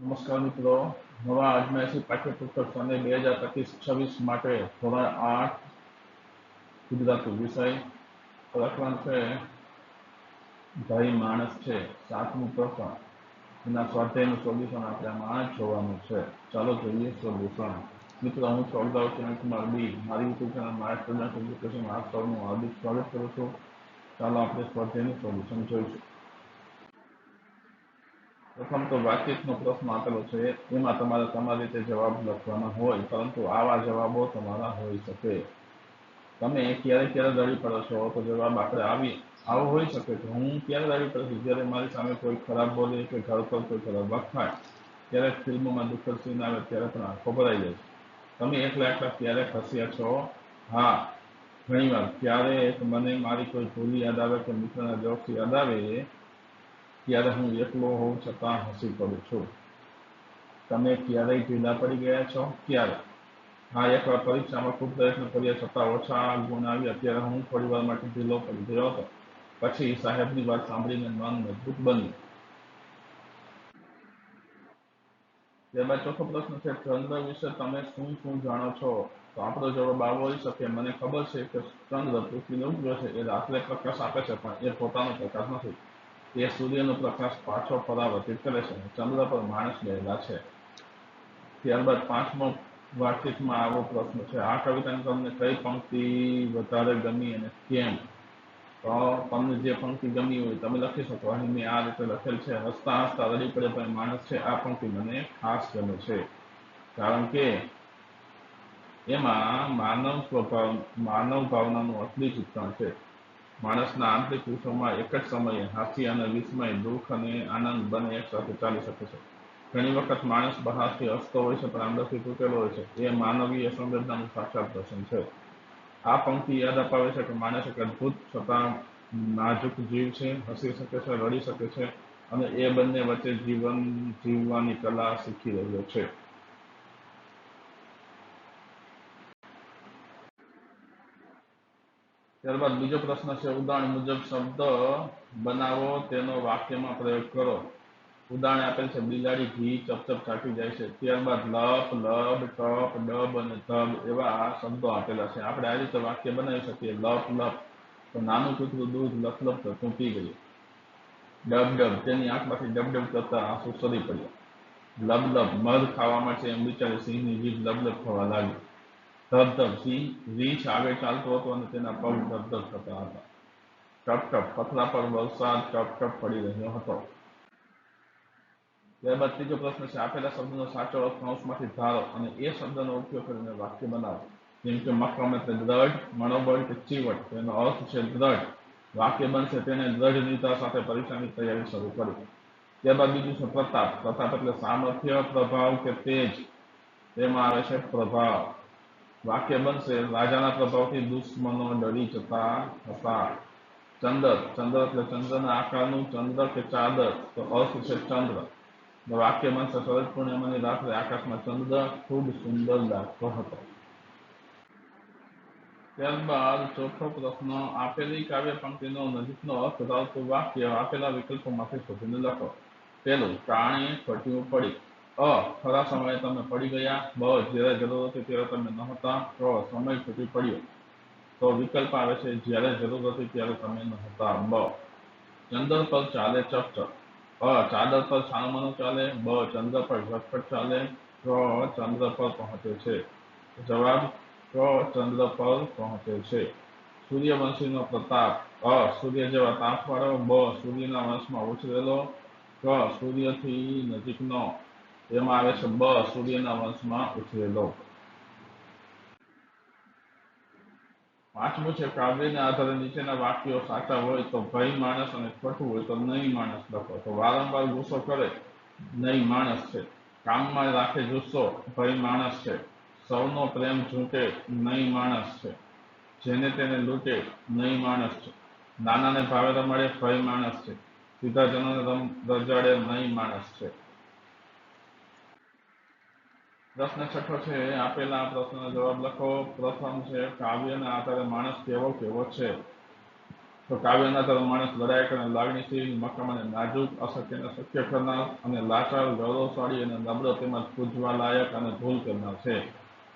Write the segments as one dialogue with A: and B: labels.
A: નમસ્કાર મિત્રો. નવા અજમાયશી પાઠ્યપુસ્તક સને બે હજાર પચીસ છવ્વીસ માટે ધોરણ આઠ ગુજરાતી વિષય પ્રકરણ છે. ભાઈ માણસ છે, સાતમું પ્રકરણ. એના સ્વાધ્યાયનું સોલ્યુશન આપણે આમાં જોવાનું છે. ચાલો જોઈએ સોલ્યુશન. મિત્રો, હું છું અગાઉ કુમાર બી. મારી યુટ્યુબ ચેનલ મારા સ્ટુડન્ટ એજ્યુકેશન આપ સૌનું હાર્દિક સ્વાગત કરું છું. ચાલો આપણે સ્વાધ્યાયનું સોલ્યુશન જોઈશું. પ્રથમ તો વાતચીતનો પ્રશ્ન આપેલો છે, એમાં તમારે તમારી રીતે જવાબ લખવાના હોય, પરંતુ આવા જવાબો તમારા હોઈ શકે. તમે ક્યારે ક્યારે દળી પડો છો? તો જવાબ આપણે આવી, આવો હોઈ શકે કે હું ક્યારે દળી પડું છું? જ્યારે મારી સામે કોઈ ખરાબ બોલે કે ઘર પર કોઈ ખરાબ વખાય ત્યારે ફિલ્મોમાં દુઃખદ સીન આવે, ત્યારે પણ આંખો ભરાઈ જાય તમે એકલા એકલા ક્યારે ફસ્યા છો? હા, ઘણીવાર. ક્યારે મને મારી કોઈ ભૂલી યાદ આવે કે મિત્રના જોક્સ યાદ આવે ત્યારે હું એકલો હોઉં છતાં હસી પડું છું. તમે ક્યારેય ઢીલા પડી ગયા છો? ક્યારે? હા, એકવાર પરીક્ષામાં ખૂબ પ્રયત્ન કર્યા છતાં ઓછા ગુણ આવ્યા. ત્યારે હું થોડી વાર માટે ઢીલો પડી ગયો હતો. પછી સાહેબની વાત સાંભળીને મન મજબૂત બન્યું. ત્યારબાદ ચોથો પ્રશ્ન છે, ચંદ્ર વિશે તમે શું શું જાણો છો? તો આપણો જવાબ આવો હોઈ શકે. મને ખબર છે કે ચંદ્ર પૃથ્વીને ઉપગ્રહ છે. એ રાત્રે પ્રકાશ આપે છે, પણ એ પોતાનો પ્રકાશ નથી. તે સૂર્યનો પ્રકાશ પાછો પરાવર્તિત કરે છે. ચંદ્ર પર માણસ ગયેલા છે. ત્યારબાદ પાંચમો વાતચીતમાં આવો પ્રશ્ન છે. આ કવિતાની તમને કઈ પંક્તિ વધારે ગમી અને કેમ? તો તમને જે પંક્તિ ગમી હોય તમે લખી શકો. અહીં મેં આ રીતે લખેલ છે. હસતા હસતા રડી પડે પણ માણસ છે. આ પંક્તિ મને ખાસ ગમે છે. કારણ કે એમાં માનવ સ્વભાવ, માનવ ભાવનાનું અસલી ચિત્રણ છે. માણસના આંતરિક વિશ્વમાં એક જ સમયે હાસ્ય અને વિસ્મય, દુઃખ અને આનંદ બંને એક સાથે ચાલી શકે છે. ઘણી વખત માણસ બહારથી હસતો હોય છે, પણ અંદરથી તૂટેલો હોય છે. એ માનવીય સંવેદનાનું સાક્ષાત દર્શન છે. આ પંક્તિ યાદ અપાવે છે કે માણસ એક અદભુત છતાં નાજુક જીવ છે, હસી શકે છે, રડી શકે છે અને એ બંને વચ્ચે જીવન જીવવાની કલા શીખી રહ્યો છે. ત્યારબાદ બીજો પ્રશ્ન છે, ઉદાહરણ મુજબ શબ્દ બનાવો તેનો વાક્યમાં પ્રયોગ કરો. ઉદાહરણ આપેલ છે, બિલાડી ઘી ચપચપ ચાટી જાય છે. ત્યારબાદ લપ, લબ, ટપ, ડબ અને ધબ એવા શબ્દો આપેલા છે. આપણે આ રીતે વાક્ય બનાવી શકીએ. લપ લપ. તો નાનું કૂતરું દૂધ લપલપ થતું પી ગયું. ડબ ડબ. તેની આંખમાંથી ડબ ડબ કરતા આંસુ સરી પડ્યા. લબ લબ. મધ ખાવા માટે એમ બિચારી સિંહની જીભ લબલબ થવા લાગી. ધબ ધબ રીંછ આગળ ચાલતો હતો અને તેના પગ ધબ ધબ થતા હતા. ટપ ટપ પથરા પર વરસાદ ટપ ટપ પડી રહ્યો હતો. ત્યારબાદ ત્રીજો પ્રશ્ન છે, આપેલા શબ્દનો સાચો અર્થ કૌંસમાંથી ધારો અને એ શબ્દનો ઉપયોગ કરીને વાક્ય બનાવો. જેમ કે મક્કમ એટલે દ્રઢ, મનોબળ કે ચીવટ. તેનો અર્થ છે દ્રઢ. વાક્ય બનશે તેને દ્રઢ સાથે પરીક્ષાની તૈયારી શરૂ કરી. ત્યારબાદ બીજું છે પ્રતાપ. પ્રતાપ એટલે સામર્થ્ય, પ્રભાવ કે તેજ. તેમાં આવે છે પ્રભાવ. વાક્ય બનશે, રાજાના પ્રભાવથી દુશ્મનો ડરી જતા હતા. ચંદ્ર ચંદ્ર એટલે ચંદ્રના આકારનું ચંદ્ર કે ચાદર, તો અર્થ છે ચંદ્ર. વાક્ય બનશે, શરદ પૂર્ણિમાની રાત્રે આકાશમાં ચંદ્ર ખૂબ સુંદર લાગતો હતો. ત્યારબાદ ચોથો પ્રશ્ન, આપેલી કાવ્ય પંક્તિનો નજીકનો અર્થ ધરાવતું વાક્ય આપેલા વિકલ્પોમાંથી શોધીને લખો. પેલું પ્રાણી ફટ્યું પડી. અ ખરા સમયે તમે પડી ગયા. બ જ્યારે જરૂર હતી, ત્યારે તમે નહોતા. ક સમય છૂટી પડ્યો. તો વિકલ્પ આવે છે, જ્યારે જરૂર હતી ત્યારે તમે નહોતા. બ ચંદર પર ચાલે, ચપચપ. અ, ચાદર પર છાલમાનું ચાલે. બ, ચંદ્ર પર ઝટપટ ચાલે. ક ચંદ્ર પર પહોંચે છે. જવાબ ત્ર ચંદ્ર પર પહોંચે છે. સૂર્યવંશીનો પ્રતાપ. અ, સૂર્ય જેવા તાપવાળો બ, સૂર્યના વંશમાં ઉછરેલો. ક સૂર્યથી નજીકનો. એમાં આવે છે બ સૂર્યના વંશમાં ઉછરેલો. પાંચમું છે, કાવ્યના આધારે નીચેના વાક્યો સાચા હોય તો ભય માણસ અને ખોટું હોય તો નહીં માણસ લખો. તો વારંવાર ગુસ્સો કરે, નહીં માણસ છે. કામમાં રાખે જુસ્સો, ભય માણસ છે. સૌનો પ્રેમ ઝૂંટે નહીં માણસ છે. જેને તેને લૂંટે, નહીં માણસ છે. નાનાને ભાવે રમાડે ભય માણસ છે. સીધા જનોને રજાડે નહીં માણસ છે. પ્રશ્ન છઠ્ઠો છે, આપેલા પ્રશ્નનો જવાબ લખો. પ્રથમ છે, કાવ્યના આધારે માણસ કેવો કેવો છે? તો કાવ્યના આધારે માણસ લડાયક અને લાગણીશીલ, મક્કમ અને નાજુક અશક્યને શક્ય કરનાર અને લાચાર, ગૌરવશાળી અને નમ્ર તેમજ પૂજવા લાયક અને ભૂલ કરનાર છે.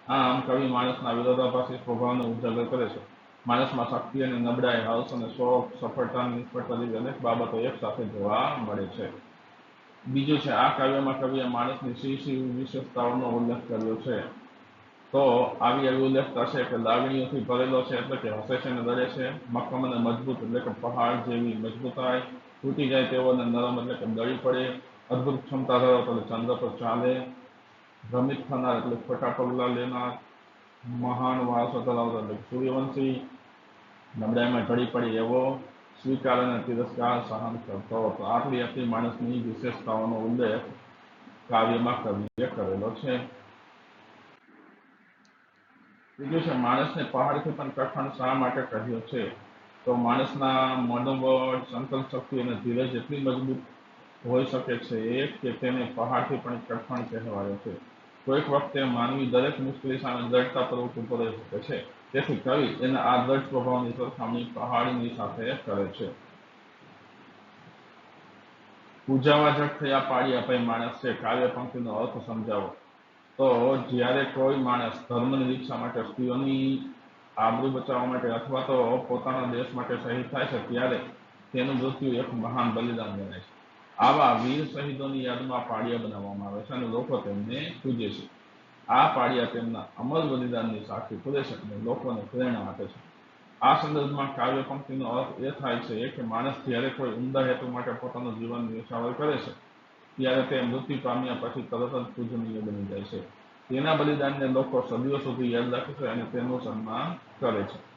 A: આમ કવિ માણસના વિરોધાભાસી સ્વભાવને ઉજાગર કરે છે. માણસમાં શક્તિ અને નબળાઈ હર્ષ અને શોખ, સફળતા નિષ્ફળતા જેવી અનેક બાબતો એક સાથે જોવા મળે છે. બીજું છે, આ કાવ્યમાં કવિએ માણસની શી શી વિશેષતાઓનો ઉલ્લેખ કર્યો છે. તો આવી એવી ઉલ્લેખ થશે કે લાગણીઓથી ભરેલો છે એટલે કે હસે છે અને લડે છે, મક્કમ અને મજબૂત એટલે કે પહાડ જેવી મજબૂતાઈ, તૂટી જાય તેવો અને નરમ એટલે કે દળી પડે, અદ્ભુત ક્ષમતા ધરાવતો એટલે ચંદ્ર પર ચાલે, ભ્રમિત થનાર એટલે ખોટા પગલા લેનાર, મહાન વારસો ધરાવતો એટલે સૂર્યવંશી, નબળાઈમાં ઢળી પડી એવો સ્વીકાર તિરસ્કાર સહન કરતો હતો આટલી આટલી માણસની વિશેષતાઓનો ઉલ્લેખ કાવ્યમાં કવિએ કરેલો છે બીજું છે માણસને પહાડથી પણ કઠણ શા માટે કહ્યો છે તો માણસના મનોબળ સંકલ્પ શક્તિ અને ધીરજ એટલી મજબૂત હોઈ શકે છે કે તેને પહાડથી પણ કઠણ કહેવાયો છે કોઈક વખતે માનવી દરેક મુશ્કેલી સામે દ્રઢતા પૂર્વક ઊભો રહી શકે છે. તેથી કવિ એના આ દ્રઢ સ્વભાવની સરખામણી પહાડીની સાથે કરે છે. પૂજાવા જટ થયા પાડી અપાય માણસ છે. કાવ્ય પંક્તિનો અર્થ સમજાવો. તો જ્યારે કોઈ માણસ ધર્મની દીક્ષા માટે સ્ત્રીઓની આબરૂ બચાવવા માટે અથવા તો પોતાના દેશ માટે શહીદ થાય છે, ત્યારે તેનું મૃત્યુ એક મહાન બલિદાન ગણાય છે. આવા વીર શહીદોની યાદમાં પાળિયા બનાવવામાં આવે છે અને લોકો તેમને પૂજે છે. આ પાડિયા તેમના અમર બલિદાનની સાક્ષી પૂરે છે અને લોકોને પ્રેરણા આપે છે. આ સંદર્ભમાં કાવ્ય પંક્તિનો અર્થ એ થાય છે કે માણસ જ્યારે કોઈ ઉમદા હેતુ માટે પોતાનું જીવન નિશાવર કરે છે, ત્યારે તે મૃત્યુ પામ્યા પછી તરત જ પૂજનીય બની જાય છે. તેના બલિદાનને લોકો સદીઓ સુધી યાદ રાખે છે અને તેનું સન્માન કરે છે.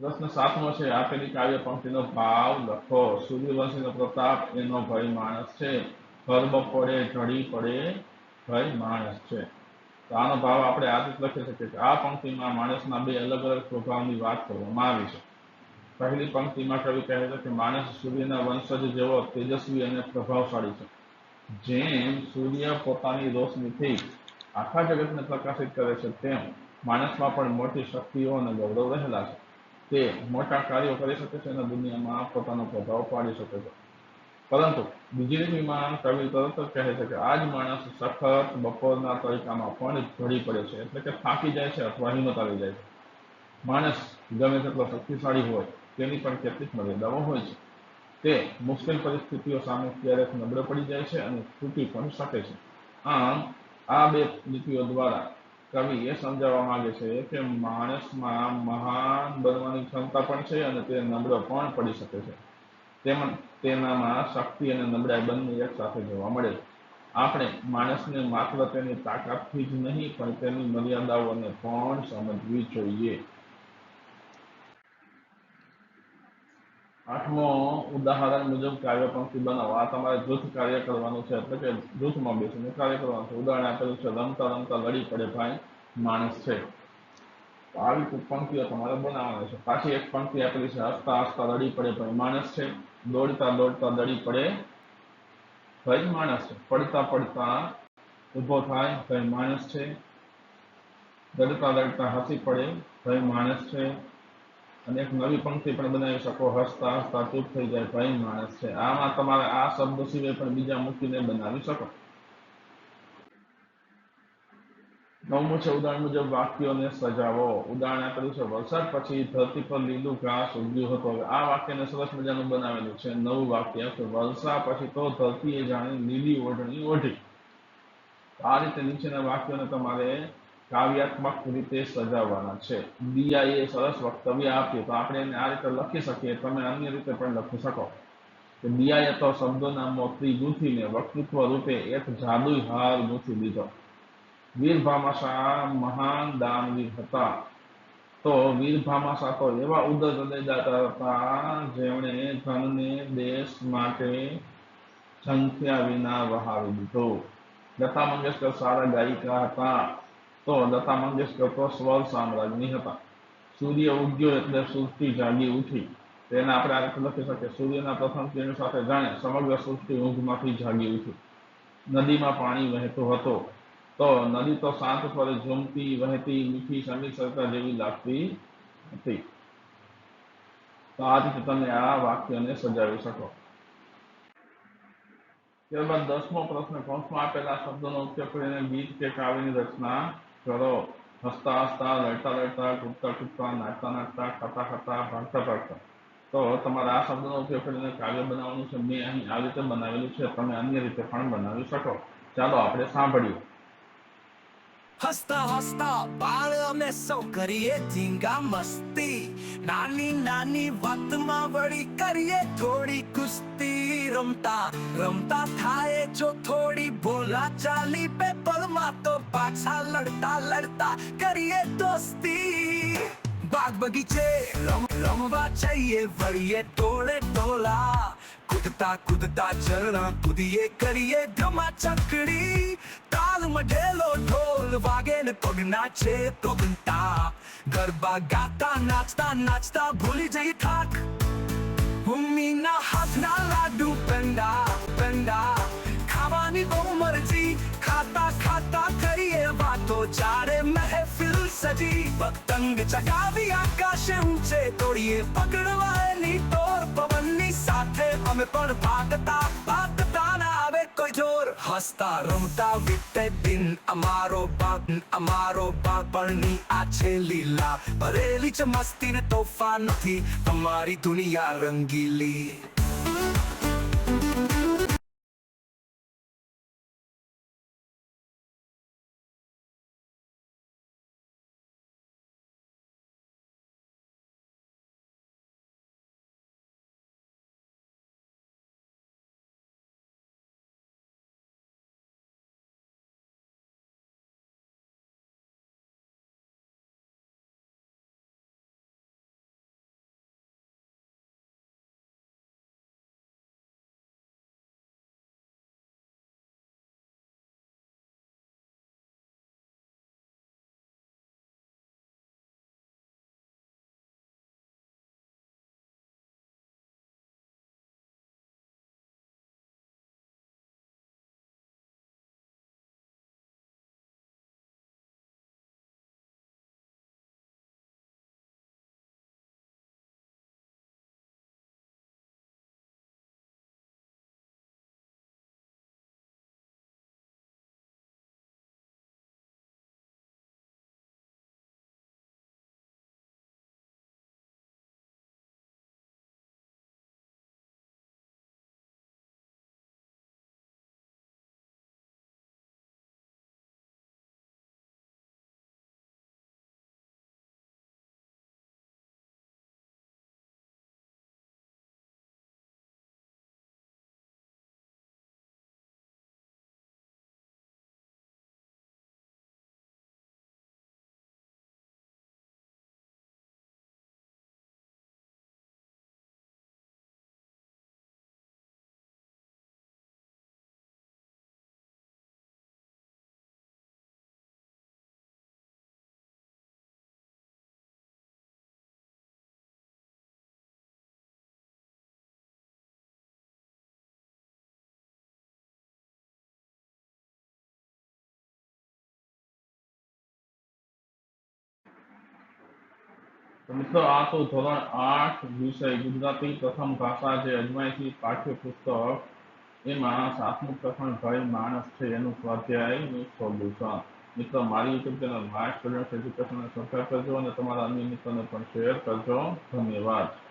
A: પ્રશ્ન સાતમો છે, આપેલી કાવ્ય પંક્તિનો ભાવ લખો. સૂર્યવંશીનો પ્રતાપ એનો ભય માણસ છે. ઘર બપોરે ઢળી પડે, ભય માણસ છે. તો આનો ભાવ આપણે આ રીતે લખી શકીએ કે આ પંક્તિમાં માણસના બે અલગ અલગ સ્વભાવની વાત કરવામાં આવી છે. પહેલી પંક્તિમાં કવિ કહે છે કે, માણસ સૂર્યના વંશજ જેવો તેજસ્વી અને પ્રભાવશાળી છે. જેમ સૂર્ય પોતાની રોશનીથી આખા જગતને પ્રકાશિત કરે છે, તેમ માણસમાં પણ મોટી શક્તિઓ અને ગૌરવ રહેલા છે. તે મોટા કાર્યો કરી શકે છે અને દુનિયામાં પોતાનો પ્રભાવ પાડી શકે છે. પરંતુ વિમાન કવિ તરત જ કહે છે કે આ જ માણસ સખત બપોરના તરીકામાં પણ ઢળી પડે છે, એટલે કે થાકી જાય છે અથવા હિંમત આવી જાય છે. માણસ ગમે તેટલો શક્તિશાળી હોય, તેની પણ કેટલીક મર્યાદાઓ હોય છે. તે મુશ્કેલ પરિસ્થિતિઓ સામે ક્યારેક નબળો પડી જાય છે અને તૂટી પણ શકે છે. આમ, આ બે નીતિઓ દ્વારા કવિ એ સમજાવવા માંગે છે કે માણસમાં મહાન બનવાની ક્ષમતા પણ છે અને તે નબળો પણ પડી શકે છે. તેમજ તેનામાં શક્તિ અને નબળાઈ બંને એક સાથે જોવા મળે છે. આપણે માણસને માત્ર તેની તાકાતથી જ નહીં, પણ તેની મર્યાદાઓને પણ સમજવી જોઈએ. આઠમો ઉદાહરણ મુજબ કાર્ય પંક્તિ બનાવો? આ તમારે જૂથ કાર્ય કરવાનું છે એટલે કે જૂથમાં બેસીને કાર્ય કરવાનું છે. ઉદાહરણ આપેલું છે, રમતા રમતા લડી પડે ભાઈ, માણસ છે. આવી પંક્તિઓ તમારે બનાવવાની છે. પાછી એક પંક્તિ આપેલી છે, હસતા હસતા લડી પડે ભાઈ, માણસ છે. દોડતા દોડતા લડી પડે ભાઈ, માણસ છે. પડતા પડતા ઊભો થાય ભાઈ, માણસ છે. દડતા દડતા હસી પડે ભાઈ, માણસ છે. અને એક નવી પંક્તિ પણ બનાવી શકો હસતા હસતા ચૂપ થઈ જાય ભાઈ માણસ છે. આમાં તમારે આ શબ્દ સિવાય પણ બીજા મૂકીને બનાવી શકો. નવમું છે, ઉદાહરણ મુજબ વાક્યોને સજાવો. ઉદાહરણ આપેલું છે, વરસાદ પછી ધરતી પર લીલું ઘાસ ઉગ્યું હતું. હવે આ વાક્યને સરસ મજાનું બનાવેલું છે, નવું વાક્ય કે વરસાદ પછી તો ધરતીએ જાણે લીલી ઓઢણી ઓઢી. આ રીતે નીચેના વાક્યોને તમારે કાવ્યાત્મક રીતે સજાવવાના છે. દિયા એ સરસ વક્તવ્ય આપ્યું. તો આપણે એને આ રીતે લખી શકીએ. તમે અન્ય રીતે પણ લખી શકો. કે દિયાએ તો શબ્દોના મોતી ગૂંથીને વક્તૃત્વ રૂપે એક જાદુઈ હાર ગૂંથી દીધો વીર મહાન દાનવીર હતા. તો વીર ભામાશા તો એવા ઉદર હૃદયદાતા હતા જેમણે ધનને દેશ માટે સંખ્યા વિના વહાવી દીધો. લતા મંગેશકર સારા ગાયિકા હતા. તો લતા મંગેશકર સ્વર સામ્રાજ્ઞી હતા. સૂર્ય ઉગ્યો એટલે સૃષ્ટિ જાગી ઉઠી. તેને આપણે આ રીતે લખી શકીએ. સૂર્યના પ્રથમ કિરણ સાથે જાણે સમગ્ર સૃષ્ટિ ઊંઘમાંથી જાગી ઉઠી. નદીમાં પાણી વહેતો હતો. તો નદી તો શાંત સ્વરે ઝૂમતી, વહેતી, મીઠી સંગીત સરતા જેવી લાગતી હતી. તો આ રીતે તમે આ વાક્યને સજાવી શકો. ત્યારબાદ દસમો પ્રશ્ન કૌંસમાં આપેલા શબ્દોનો ઉપયોગ કરીને ગીત કે કાવ્યની રચના કરો. હસતા હસતા, લડતા લડતા, કૂદતા કૂદતા, નાચતા નાચતા, ખાતા ખાતા, ભાગતા ભાગતા. તો તમારે આ શબ્દનો ઉપયોગ કરીને કાવ્ય બનાવવાનું છે. મેં અહીં આ રીતે બનાવેલું છે. તમે અન્ય રીતે પણ બનાવી શકો. ચાલો, આપણે સાંભળીએ.
B: હસતા હસતા બાળ અમે સૌ કરીએ ધીંગા મસ્તી. નાની નાની વાતમાં વળી કરીએ થોડી કુસ્તી. રમતા રમતા થાય જો થોડી બોલા ચાલી પેપરમાં તો પાછા લડતા લડતા કરીએ દોસ્તી. બાગ બગીચે રમ, રમવા જઈએ, વળીએ ટોળે ટોલા કૂદતા કૂદતા ચરણા કૂદીએ, કરીએ ધમા ચકડી તાલ મઢેલો ઢોલ વાગે ને પગ નાચે તો ગરબા ગાતા, નાચતા નાચતા ભૂલી જઈ થાક. ભૂમિના હાથના લાડુ પેંડા પેંડા. ખાવાની બહુ મરજી ખાતા ખાતા કરીએ વાતો. ચારે મહેફિલ સજી, પતંગ ચગાવી આકાશે ઊંચે તોડીએ, પકડવાની તોર પવનની સાથે અમે પણ ભાગતા ભાગતા ના આવે કોઈ જોર. હસતા, રમતા, વીતે દિન અમારો બાપ, અમારો બાપણની આ છે લીલા. ભરેલી છે મસ્તી ને તોફાનથી અમારી દુનિયા રંગીલી.
A: મિત્રો, આ તો ધોરણ આઠ વિષય, ગુજરાતી પ્રથમ ભાષા જે અજમાયશી પાઠ્યપુસ્તક, એમાં સાતમું પ્રકરણ ભય માણસ છે, એનું સ્વાધ્યાયનું સોલ્યુશન. મિત્રો, મારી YouTube channel my student education subscribe કરજો અને તમારા અન્ય મિત્રોને પણ શેર કરજો. ધન્યવાદ.